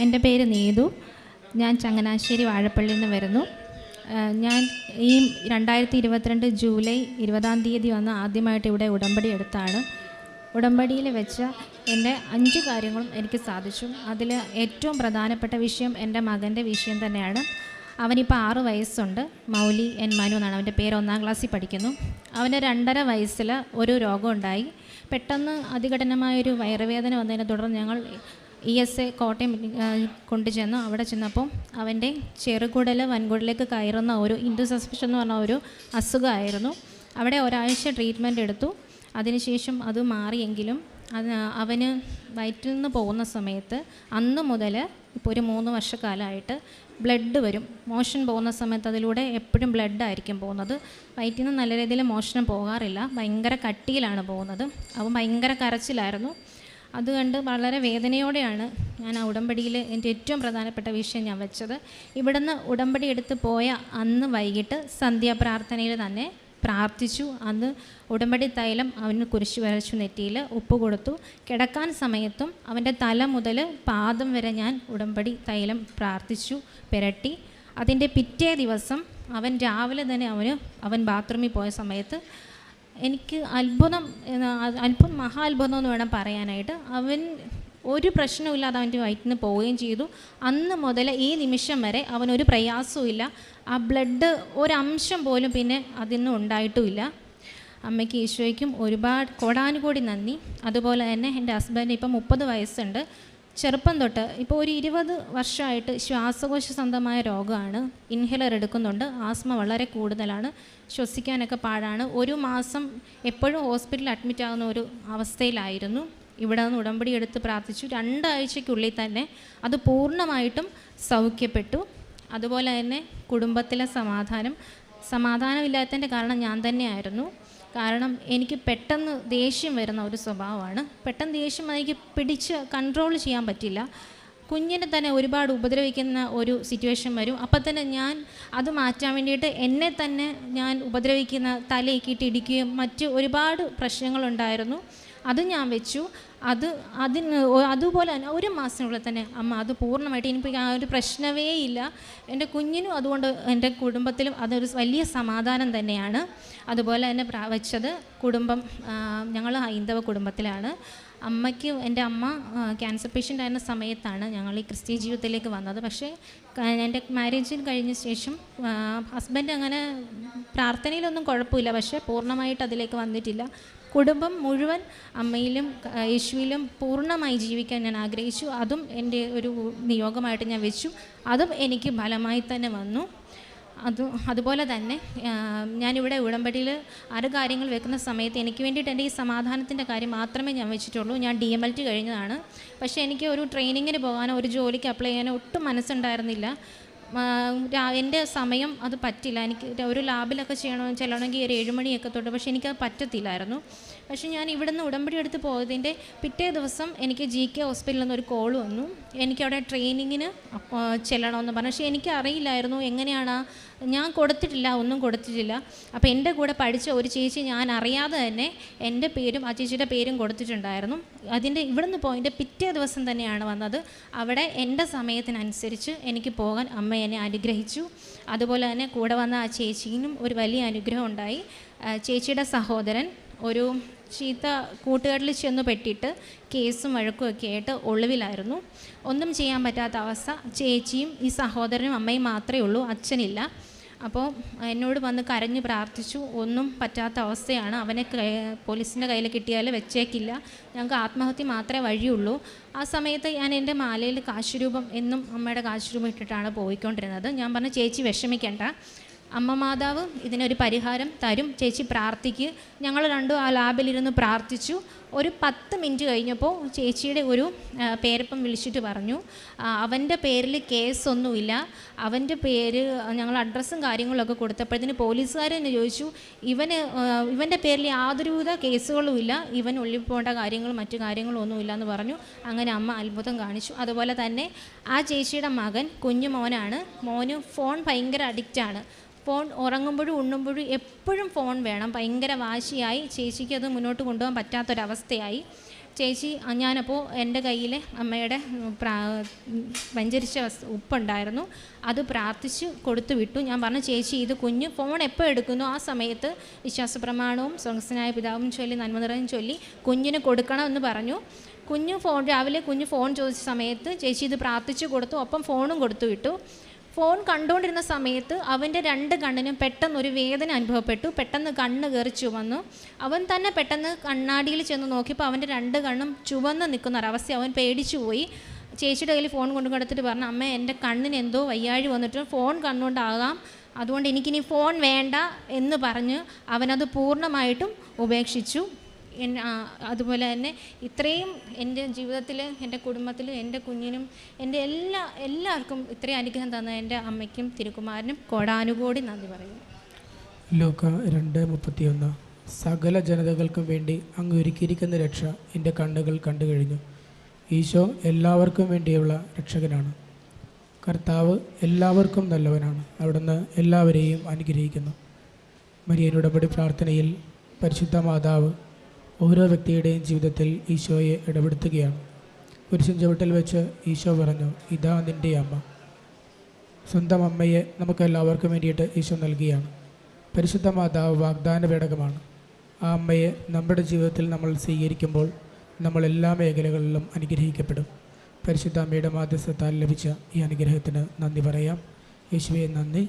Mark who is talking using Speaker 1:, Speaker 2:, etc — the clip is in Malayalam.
Speaker 1: എന്റെ പേര് നീതു. ഞാൻ ചങ്ങനാശ്ശേരി വാഴപ്പള്ളിയിൽ നിന്ന് വരുന്നു. ഞാൻ ഈ രണ്ടായിരത്തി ഇരുപത്തിരണ്ട് ജൂലൈ ഇരുപതാം തീയതി വന്ന് ആദ്യമായിട്ട് ഇവിടെ ഉടമ്പടി എടുത്താണ്. ഉടമ്പടിയിൽ വെച്ച എന്റെ അഞ്ച് കാര്യങ്ങളും എനിക്ക് സാധിച്ചു. അതിൽ ഏറ്റവും പ്രധാനപ്പെട്ട വിഷയം എന്റെ മകന്റെ വിഷയം തന്നെയാണ്. അവനിപ്പോൾ ആറ് വയസ്സുണ്ട്. മൗലി എൻ മനു എന്നാണ് അവന്റെ പേര് ഒന്നാം ക്ലാസ്സിൽ പഠിക്കുന്നു. അവന്റെ രണ്ടര വയസ്സിൽ ഒരു രോഗമുണ്ടായി പെട്ടെന്ന് അതികഠിനമായൊരു വയറുവേദന വന്നതിനെ തുടർന്ന് ഞങ്ങൾ ഇ എസ് എ കോട്ടയം കൊണ്ടുചെന്നു അവിടെ ചെന്നപ്പോൾ അവന്റെ ചെറുകുടൽ വൻകുടലേക്ക് കയറുന്ന ഒരു ഇൻഡു സസ്പെഷൻ എന്ന് പറഞ്ഞ ഒരു അസുഖമായിരുന്നു. അവിടെ ഒരാഴ്ച ട്രീറ്റ്മെന്റ് എടുത്തു. അതിനുശേഷം അത് മാറിയെങ്കിലും അത് അവന് വയറ്റിൽ നിന്ന് പോകുന്ന സമയത്ത് അന്ന് മുതൽ ഇപ്പോൾ ഒരു മൂന്ന് വർഷക്കാലമായിട്ട് ബ്ലഡ് വരും. മോഷൻ പോകുന്ന സമയത്ത് അതിലൂടെ എപ്പോഴും ബ്ലഡ് ആയിരിക്കും പോകുന്നത്. വയറ്റിൽ നിന്ന് നല്ല രീതിയിൽ മോഷണം പോകാറില്ല. ഭയങ്കര കട്ടിയിലാണ് പോകുന്നത്. അവൻ ഭയങ്കര കരച്ചിലായിരുന്നു. അത് കണ്ട് വളരെ വേദനയോടെയാണ് ഞാൻ ആ ഉടമ്പടിയിൽ എന്റെ ഏറ്റവും പ്രധാനപ്പെട്ട വിഷയം ഞാൻ വെച്ചത്. ഇവിടുന്ന് ഉടമ്പടി എടുത്ത് പോയ അന്ന് വൈകിട്ട് സന്ധ്യാപ്രാർത്ഥനയിൽ തന്നെ പ്രാർത്ഥിച്ചു. അന്ന് ഉടമ്പടി തൈലം അവന് കുരിശു വരച്ചു നെറ്റിയിൽ ഉപ്പ് കൊടുത്തു. കിടക്കാൻ സമയത്തും അവന്റെ തല മുതൽ പാദം വരെ ഞാൻ ഉടമ്പടി തൈലം പ്രാർത്ഥിച്ചു പുരട്ടി. അതിന്റെ പിറ്റേ ദിവസം അവൻ രാവിലെ തന്നെ അവന് അവൻ ബാത്റൂമിൽ പോയ സമയത്ത് എനിക്ക് അത്ഭുതം അത്ഭുതം മഹാ അത്ഭുതം എന്ന് വേണം പറയാനായിട്ട്. അവൻ ഒരു പ്രശ്നവുമില്ലാതെ അവന്റെ വയറ്റിൽ നിന്ന് പോവുകയും ചെയ്തു. അന്ന് മുതൽ ഈ നിമിഷം വരെ അവനൊരു പ്രയാസവും ഇല്ല ആ ബ്ലഡ് ഒരംശം പോലും പിന്നെ അതിൽ ഉണ്ടായിട്ടുമില്ല. അമ്മയ്ക്ക് ഈശോയ്ക്കും ഒരുപാട് കോടാനുകോടി നന്ദി. അതുപോലെ തന്നെ എന്റെ ഹസ്ബൻഡ് ഇപ്പം മുപ്പത് വയസ്സുണ്ട്. ചെറുപ്പം തൊട്ട് ഇപ്പോൾ ഒരു ഇരുപത് വർഷമായിട്ട് ശ്വാസകോശ സംബന്ധമായ രോഗമാണ് ഇൻഹേലർ എടുക്കുന്നുണ്ട്. ആസ്മ വളരെ കൂടുതലാണ്. ശ്വസിക്കാനൊക്കെ പാടാണ്. ഒരു മാസം എപ്പോഴും ഹോസ്പിറ്റലിൽ അഡ്മിറ്റ് ആകുന്ന ഒരു അവസ്ഥയിലായിരുന്നു. ഇവിടെ നിന്ന് ഉടമ്പടി എടുത്ത് പ്രാർത്ഥിച്ചു. രണ്ടാഴ്ചയ്ക്കുള്ളിൽ തന്നെ അത് പൂർണമായിട്ടും സൗഖ്യപ്പെട്ടു. അതുപോലെ തന്നെ കുടുംബത്തിലെ സമാധാനം സമാധാനമില്ലാത്തതിന്റെ കാരണം ഞാൻ തന്നെയായിരുന്നു. കാരണം എനിക്ക് പെട്ടെന്ന് ദേഷ്യം വരുന്ന ഒരു സ്വഭാവമാണ്. പെട്ടെന്ന് ദേഷ്യം എനിക്ക് പിടിച്ച് കൺട്രോൾ ചെയ്യാൻ പറ്റില്ല. കുഞ്ഞിനെ തന്നെ ഒരുപാട് ഉപദ്രവിക്കുന്ന ഒരു സിറ്റുവേഷൻ വരും. അപ്പം തന്നെ ഞാൻ അത് മാറ്റാൻ വേണ്ടിയിട്ട് എന്നെ തന്നെ ഞാൻ ഉപദ്രവിക്കുന്ന തലയിക്കിട്ട് ഇടിക്കുകയും മറ്റ് ഒരുപാട് പ്രശ്നങ്ങളുണ്ടായിരുന്നു അത് ഞാൻ വെച്ചു. അത് അതിന് അതുപോലെ തന്നെ ഒരു മാസത്തിനുള്ളിൽ തന്നെ അമ്മ അത് പൂർണമായിട്ട് എനിക്ക് ആ ഒരു പ്രശ്നമേ ഇല്ല. എന്റെ കുഞ്ഞിനും അതുകൊണ്ട് എന്റെ കുടുംബത്തിലും അതൊരു വലിയ സമാധാനം തന്നെയാണ്. അതുപോലെ തന്നെ വെച്ചത് കുടുംബം ഞങ്ങൾ ഹൈന്ദവ കുടുംബത്തിലാണ്. അമ്മയ്ക്ക് എന്റെ അമ്മ ക്യാൻസർ പേഷ്യന്റ് ആയിരുന്ന സമയത്താണ് ഞങ്ങൾ ഈ ക്രിസ്ത്യൻ ജീവിതത്തിലേക്ക് വന്നത്. പക്ഷേ എന്റെ മാരേജിന് കഴിഞ്ഞ ശേഷം ഹസ്ബൻഡ് അങ്ങനെ പ്രാർത്ഥനയിലൊന്നും കുഴപ്പമില്ല. പക്ഷേ പൂർണമായിട്ട് അതിലേക്ക് വന്നിട്ടില്ല. കുടുംബം മുഴുവൻ അമ്മയിലും യേശുവിലും പൂർണമായി ജീവിക്കാൻ ഞാൻ ആഗ്രഹിച്ചു. അതും എന്റെ ഒരു നിയോഗമായിട്ട് ഞാൻ വെച്ചു. അതും എനിക്ക് ഫലമായി തന്നെ വന്നു. അത് അതുപോലെ തന്നെ ഞാനിവിടെ ഉടമ്പടിയിൽ ആറ് കാര്യങ്ങൾ വെക്കുന്ന സമയത്ത് എനിക്ക് വേണ്ടിയിട്ട് എന്റെ ഈ സമാധാനത്തിന്റെ കാര്യം മാത്രമേ ഞാൻ വെച്ചിട്ടുള്ളൂ. ഞാൻ ഡി എം എൽ ടി കഴിഞ്ഞതാണ്. പക്ഷേ എനിക്ക് ഒരു ട്രെയിനിങ്ങിന് പോകാനോ ഒരു ജോലിക്ക് അപ്ലൈ ചെയ്യാനോ ഒട്ടും മനസ്സുണ്ടായിരുന്നില്ല. എന്റെ സമയം അത് പറ്റില്ല. എനിക്ക് ഒരു ലാബിലൊക്കെ ചെയ്യണമെന്ന് ചെല്ലണമെങ്കിൽ ഒരു ഏഴുമണിയൊക്കെ തൊട്ട് പക്ഷേ എനിക്കത് പറ്റത്തില്ലായിരുന്നു. പക്ഷേ ഞാൻ ഇവിടുന്ന് ഉടമ്പടി എടുത്ത് പോയതിന്റെ പിറ്റേ ദിവസം എനിക്ക് ജി കെ ഹോസ്പിറ്റലിൽ നിന്ന് ഒരു കോൾ വന്നു. എനിക്കവിടെ ട്രെയിനിങ്ങിന് ചെല്ലണമെന്ന് പറഞ്ഞു. പക്ഷേ എനിക്ക് അറിയില്ലായിരുന്നു എങ്ങനെയാണ് ആ- ഞാൻ കൊടുത്തിട്ടില്ല ഒന്നും കൊടുത്തിട്ടില്ല. അപ്പോൾ എന്റെ കൂടെ പഠിച്ച ഒരു ചേച്ചി ഞാൻ അറിയാതെ തന്നെ എന്റെ പേരും ആ ചേച്ചിയുടെ പേരും കൊടുത്തിട്ടുണ്ടായിരുന്നു. അതിന്റെ ഇവിടുന്ന് പോയിന്റെ പിറ്റേ ദിവസം തന്നെയാണ് വന്നത്. അവിടെ എന്റെ സമയത്തിനനുസരിച്ച് എനിക്ക് പോകാൻ അമ്മ എന്നെ അനുഗ്രഹിച്ചു. അതുപോലെ തന്നെ കൂടെ വന്ന ആ ചേച്ചിനും ഒരു വലിയ അനുഗ്രഹം ഉണ്ടായി. ചേച്ചിയുടെ സഹോദരൻ ഒരു ചീത്ത കൂട്ടുകാരിൽ ചെന്ന് പെട്ടിട്ട് കേസും വഴക്കും ഒക്കെ ആയിട്ട് ഒളിവിലായിരുന്നു. ഒന്നും ചെയ്യാൻ പറ്റാത്ത അവസ്ഥ. ചേച്ചിയും ഈ സഹോദരനും അമ്മയും മാത്രമേ ഉള്ളൂ അച്ഛനില്ല. അപ്പോൾ എന്നോട് വന്ന് കരഞ്ഞ് പ്രാർത്ഥിച്ചു. ഒന്നും പറ്റാത്ത അവസ്ഥയാണ്. അവനെ പോലീസിന്റെ കയ്യിൽ കിട്ടിയാൽ വെച്ചേക്കില്ല. ഞങ്ങൾക്ക് ആത്മഹത്യ മാത്രമേ വഴിയുള്ളൂ. ആ സമയത്ത് ഞാൻ എന്റെ മാലയിൽ കാശുരൂപം എന്നും അമ്മയുടെ കാശുരൂപം ഇട്ടിട്ടാണ് പോയിക്കൊണ്ടിരുന്നത്. ഞാൻ പറഞ്ഞു ചേച്ചി വിഷമിക്കേണ്ട. അമ്മ മാതാവ് ഇതിനൊരു പരിഹാരം തരും. ചേച്ചി പ്രാർത്ഥിക്ക്. ഞങ്ങൾ രണ്ടും ആ ലാബിലിരുന്ന് പ്രാർത്ഥിച്ചു. ഒരു പത്ത് മിനിറ്റ് കഴിഞ്ഞപ്പോൾ ചേച്ചിയുടെ ഒരു പേരപ്പം വിളിച്ചിട്ട് പറഞ്ഞു. അവന്റെ പേരിൽ കേസൊന്നുമില്ല. അവന്റെ പേര് ഞങ്ങൾ അഡ്രസ്സും കാര്യങ്ങളൊക്കെ കൊടുത്തപ്പോഴത്തേന് പോലീസുകാർ തന്നെ ചോദിച്ചു ഇവന് ഇവന്റെ പേരിൽ യാതൊരുവിധ കേസുകളും ഇല്ല. ഇവൻ കാര്യങ്ങൾ കാര്യങ്ങളും മറ്റു കാര്യങ്ങളും ഒന്നുമില്ല എന്ന് പറഞ്ഞു. അങ്ങനെ അമ്മ അത്ഭുതം കാണിച്ചു. അതുപോലെ തന്നെ ആ ചേച്ചിയുടെ മകൻ കുഞ്ഞു മോനാണ് മോന് ഫോൺ ഭയങ്കര അഡിക്റ്റാണ്. ഫോൺ ഉറങ്ങുമ്പോഴും ഉണ്ണുമ്പോഴും എപ്പോഴും ഫോൺ വേണം. ഭയങ്കര വാശിയായി ചേച്ചിക്ക് അത് മുന്നോട്ട് കൊണ്ടുപോകാൻ പറ്റാത്തൊരവസ്ഥയായി. ചേച്ചി ഞാനപ്പോൾ എന്റെ കയ്യിൽ അമ്മയുടെ പ്രാ വഞ്ചരിച്ച ഉപ്പുണ്ടായിരുന്നു. അത് പ്രാർത്ഥിച്ച് കൊടുത്തു വിട്ടു. ഞാൻ പറഞ്ഞു ചേച്ചി ഇത് കുഞ്ഞ് ഫോൺ എപ്പോൾ എടുക്കുന്നു? ആ സമയത്ത് വിശ്വാസ പ്രമാണവും പിതാവും ചൊല്ലി നന്മനിറയും ചൊല്ലി കുഞ്ഞിന് കൊടുക്കണമെന്ന് പറഞ്ഞു. കുഞ്ഞ് ഫോൺ രാവിലെ കുഞ്ഞ് ഫോൺ ചോദിച്ച സമയത്ത് ചേച്ചി ഇത് പ്രാർത്ഥിച്ച് കൊടുത്തു. ഒപ്പം ഫോണും കൊടുത്തു വിട്ടു. ഫോൺ കണ്ടുകൊണ്ടിരുന്ന സമയത്ത് അവന്റെ രണ്ട് കണ്ണിനും പെട്ടെന്ന് ഒരു വേദന അനുഭവപ്പെട്ടു. പെട്ടെന്ന് കണ്ണ് കയറി ചുവന്നു. അവൻ തന്നെ പെട്ടെന്ന് കണ്ണാടിയിൽ ചെന്ന് നോക്കിയപ്പോൾ അവന്റെ രണ്ട് കണ്ണും ചുവന്ന് നിൽക്കുന്ന ഒരവസ്ഥ അവൻ പേടിച്ചു പോയി. ചേച്ചിയുടെ കയ്യിൽ ഫോൺ കൊണ്ടു കൊടുത്തിട്ട് പറഞ്ഞു അമ്മ എന്റെ കണ്ണിന് എന്തോ വയ്യാഴി വന്നിട്ട് ഫോൺ കണ്ണുകൊണ്ടാകാം അതുകൊണ്ട് എനിക്കിനി ഫോൺ വേണ്ട എന്ന് പറഞ്ഞ് അവനത് പൂർണമായിട്ടും ഉപേക്ഷിച്ചു. അതുപോലെ തന്നെ ഇത്രയും എന്റെ ജീവിതത്തിൽ എന്റെ കുടുംബത്തിൽ എന്റെ കുഞ്ഞിനും എന്റെ എല്ലാ എല്ലാവർക്കും ഇത്രയും അനുഗ്രഹം തന്ന എന്റെ അമ്മയ്ക്കും തിരുക്കുമാരനും കോടാനുകോടി നന്ദി പറയുന്നു.
Speaker 2: ലോക രണ്ട് മുപ്പത്തിയൊന്ന്. സകല ജനതകൾക്കും വേണ്ടി അങ്ങ് ഒരുക്കിയിരിക്കുന്ന രക്ഷ എന്റെ കണ്ണുകൾ കണ്ടു കഴിഞ്ഞു. ഈശോ എല്ലാവർക്കും വേണ്ടിയുള്ള രക്ഷകനാണ്. കർത്താവ് എല്ലാവർക്കും നല്ലവനാണ്. അവിടുന്ന് എല്ലാവരെയും അനുഗ്രഹിക്കുന്നു. മരിയൻ പ്രാർത്ഥനയിൽ പരിശുദ്ധ മാതാവ് ഓരോ വ്യക്തിയുടെയും ജീവിതത്തിൽ ഈശോയെ ഇടപെടുത്തുകയാണ്. കുരിശൻ ചുവട്ടിൽ വെച്ച് ഈശോ പറഞ്ഞു ഇതാ നിന്റെ അമ്മ. സ്വന്തം അമ്മയെ നമുക്ക് എല്ലാവർക്കും വേണ്ടിയിട്ട് ഈശോ നൽകിയാണ്. പരിശുദ്ധ മാതാവ് വാഗ്ദാന പേടകമാണ് ആ അമ്മയെ നമ്മുടെ ജീവിതത്തിൽ നമ്മൾ സ്വീകരിക്കുമ്പോൾ നമ്മൾ എല്ലാ മേഖലകളിലും അനുഗ്രഹിക്കപ്പെടും. പരിശുദ്ധ അമ്മയുടെ മാധ്യസ്ഥത്താൽ ലഭിച്ച ഈ അനുഗ്രഹത്തിന് നന്ദി പറയാം. യേശുവെ നന്ദി.